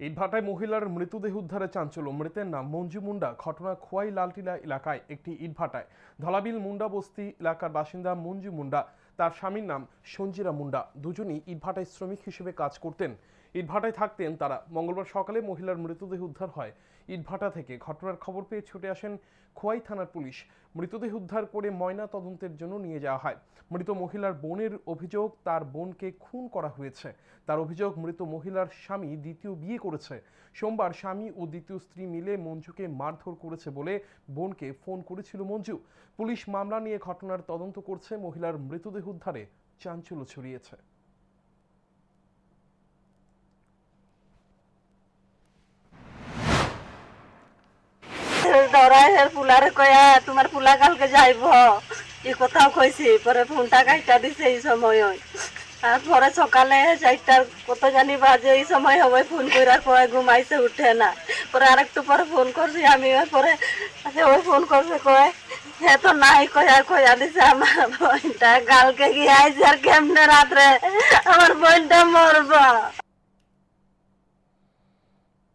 ইটভাটায় মহিলার মৃতদেহ উদ্ধারে চাঞ্চল্য। মৃতের নাম মঞ্জু মুন্ডা। ঘটনা খোয়াই লালটিলা এলাকায় একটি ইটভাটায়। ধলাবিল মুন্ডা বস্তি এলাকার বাসিন্দা মঞ্জু মুন্ডা তার স্বামীর নাম সঞ্জিরা মুন্ডা। দুজনই ইটভাটায় শ্রমিক হিসেবে কাজ করতেন। ইটভাটায় থাকতেন তারা। মঙ্গলবার সকালে মহিলার মৃতদেহ উদ্ধার হয়। ইটভাটা থেকে ঘটনার খবর পেয়ে ছুটে আসেন খোয়াই থানার পুলিশ। মৃতদেহ উদ্ধার করে ময়না তদন্তের জন্য নিয়ে যাওয়া হয়। মৃত মহিলার বোনের অভিযোগ তার বোনকে খুন করা হয়েছে। তার অভিযোগ, মৃত মহিলার স্বামী দ্বিতীয় বিয়ে করেছে। সোমবার স্বামী ও দ্বিতীয় স্ত্রী মিলে মঞ্জুকে মারধর করেছে বলে বোনকে ফোন করেছিল মঞ্জু। পুলিশ মামলা নিয়ে ঘটনার তদন্ত করছে মহিলার মৃতদেহ উদ্ধারে চাঞ্চল্য ছড়িয়েছে। কয়া, তোমার কালকে যাইব এই কথাও কইছি, পরে ফোনটা কাইটা দিছে এই সময় আর পরে সকালে চারটার কত জানি বাজে, এই সময় হবে ফোন কইরা কয় ঘুমাইছে, উঠে না। পরে আরেকটু পরে ফোন করছি আমি পরে আচ্ছা ওই ফোন করছে, কয় হ্যাঁ তো নাই কয়া কয়া দিছে আমার বোনটা? কালকে গিয়ে আইছে আর কেমনে রাত্রে? আমার বোনটা মরবা।